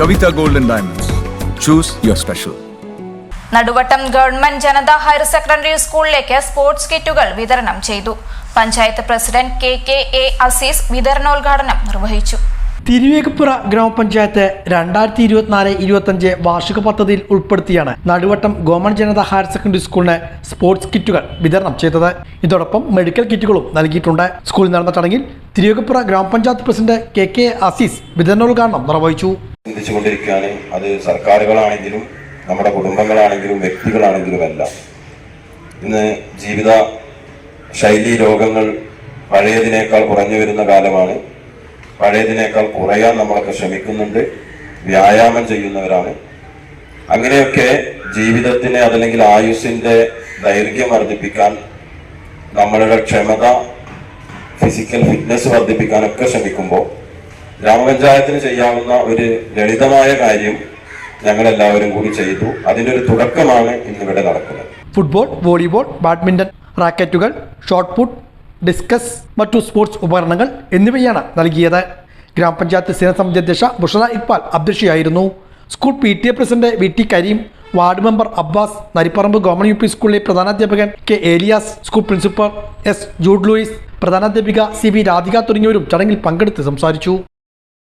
Kavita Golden Diamonds. Choose your special. Naduvattam government Janata higher secondary സ്കൂളിലേക്ക് sports കിറ്റുകൾ വിതരണം ചെയ്തു. Panchayat president K K A Azeez വിതരണോദ്ഘാടനം നിർവഹിച്ചു. തിരുവേഗപ്പുറ ഗ്രാമപഞ്ചായത്ത് രണ്ടായിരത്തി ഇരുപത്തിനാല് ഇരുപത്തഞ്ച് വാർഷിക പദ്ധതിയിൽ ഉൾപ്പെടുത്തിയാണ് Naduvattam government Janata higher secondary സ്കൂളിന് സ്പോർട്സ് കിറ്റുകൾ വിതരണം ചെയ്തത്. ഇതോടൊപ്പം മെഡിക്കൽ കിറ്റുകളും നൽകിയിട്ടുണ്ട്. സ്കൂളിൽ നടന്ന ചടങ്ങിൽ തിരുവേഗപ്പുറ ഗ്രാമപഞ്ചായത്ത് പ്രസിഡന്റ് കെ കെ അസീസ് വിതരണോദ്ഘാടനം നിർവഹിച്ചു. ചിന്തിച്ചുകൊണ്ടിരിക്കുകയാണ്. അത് സർക്കാരുകളാണെങ്കിലും നമ്മുടെ കുടുംബങ്ങളാണെങ്കിലും വ്യക്തികളാണെങ്കിലും എല്ലാം. ഇന്ന് ജീവിത ശൈലി രോഗങ്ങൾ പഴയതിനേക്കാൾ കുറഞ്ഞു വരുന്ന കാലമാണ്. പഴയതിനേക്കാൾ കുറയാൻ നമ്മളൊക്കെ ശ്രമിക്കുന്നുണ്ട്. വ്യായാമം ചെയ്യുന്നവരാണ്. അങ്ങനെയൊക്കെ ജീവിതത്തിനെ അതല്ലെങ്കിൽ ആയുസ്സിന്റെ ദൈർഘ്യം വർദ്ധിപ്പിക്കാൻ നമ്മളുടെ ക്ഷമത ഫിസിക്കൽ ഫിറ്റ്നസ് വർദ്ധിപ്പിക്കാനൊക്കെ ശ്രമിക്കുമ്പോൾ ഗ്രാമപഞ്ചായത്തിന് ചെയ്യാവുന്ന ഒരു ലളിതമായ കാര്യം ഞങ്ങൾ എല്ലാവരും കൂടി ചെയ്തു. അതിന്റെ ഒരു തുടക്കമാണ് ഇന്നിവിടെ നടക്കുന്നത്. ഫുട്ബോൾ വോളിബോൾ ബാഡ്മിന്റൺ റാക്കറ്റുകൾ ഷോട്ട് പുട്ട് ഡിസ്കസ് മറ്റു സ്പോർട്സ് ഉപകരണങ്ങൾ എന്നിവയാണ് നൽകിയത്. ഗ്രാമപഞ്ചായത്ത് സ്ഥിരസമിതി അധ്യക്ഷ Bushra Iqbal അധ്യക്ഷയായിരുന്നു. School P T A president V T Kareem ward member Abbas Naripparamba government U P സ്കൂളിലെ പ്രധാനാധ്യാപകൻ K Elias school principal S Jude Louis പ്രധാനാധ്യാപിക C V Radhika തുടങ്ങിയവരും ചടങ്ങിൽ പങ്കെടുത്ത് സംസാരിച്ചു.